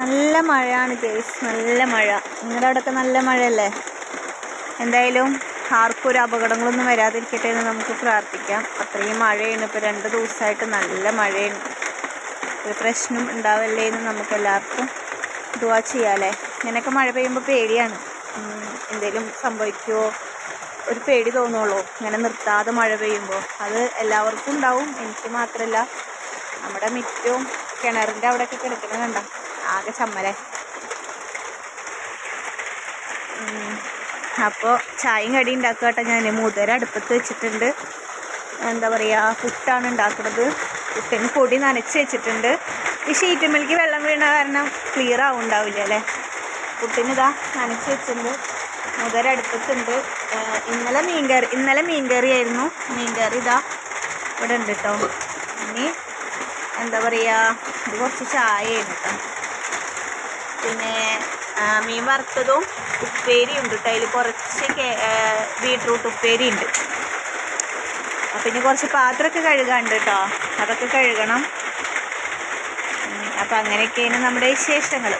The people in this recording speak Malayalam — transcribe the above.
നല്ല മഴയാണ് ഗേസ്. നല്ല മഴ. നിങ്ങളുടെ അവിടെയൊക്കെ നല്ല മഴയല്ലേ? എന്തായാലും ആർക്കും ഒരു അപകടങ്ങളൊന്നും വരാതിരിക്കട്ടെ എന്ന് നമുക്ക് പ്രാർത്ഥിക്കാം. അത്രയും മഴയാണ്. ഇപ്പോൾ രണ്ട് ദിവസമായിട്ട് നല്ല മഴയാണ്. ഒരു പ്രശ്നം ഉണ്ടാവല്ലേ എന്ന് നമുക്ക് എല്ലാവർക്കും ദുവാ ചെയ്യാമല്ലേ ഇങ്ങനെയൊക്കെ മഴ പെയ്യുമ്പോൾ പേടിയാണ്. എന്തെങ്കിലും സംഭവിക്കുമോ ഒരു പേടി തോന്നുള്ളൂ. ഇങ്ങനെ നിർത്താതെ മഴ പെയ്യുമ്പോൾ അത് എല്ലാവർക്കും ഉണ്ടാവും. എനിക്ക് മാത്രമല്ല നമ്മുടെ മിറ്റവും കിണറിന്റെ അവിടെയൊക്കെ കിടക്കുന്നത് കണ്ട? ആകെ ചമ്മലേ. അപ്പോൾ ചായയും കടി ഉണ്ടാക്കുക കേട്ടോ ഞാൻ. മൂതര അടുപ്പത്ത് വെച്ചിട്ടുണ്ട്. എന്താ പറയുക പുട്ടാണ് ഉണ്ടാക്കുന്നത്. പുട്ടിന് പൊടി നനച്ച് വെച്ചിട്ടുണ്ട്. ഈ ഷീറ്റ് മിൽക്ക് വെള്ളം വീണ കാരണം ക്ലിയർ ആവുണ്ടാവില്ല അല്ലേ? പുട്ടിന് ഇതാ നനച്ച് വെച്ചിട്ടുണ്ട്. മുതര അടുപ്പത്തുണ്ട്. ഇന്നലെ മീൻകറി ഇന്നലെ മീൻകറി ആയിരുന്നു. മീൻകറി ഇതാ ഇവിടെ ഉണ്ട് കേട്ടോ. ഇനി എന്താ പറയുക ഇത് കുറച്ച് ചായ ആയിരുന്നു കേട്ടോ. പിന്നെ മീൻ വറുത്തതും ഉപ്പേരി ഉണ്ട് കേട്ടോ. അതിൽ കുറച്ച് ബീട്രൂട്ട് ഉപ്പേരി ഉണ്ട് പിന്നെ കുറച്ച് പാത്രമൊക്കെ കഴുകാനുണ്ട് കേട്ടോ. അതൊക്കെ കഴുകണം. അപ്പം അങ്ങനെയൊക്കെയാണ് നമ്മുടെ വിശേഷങ്ങൾ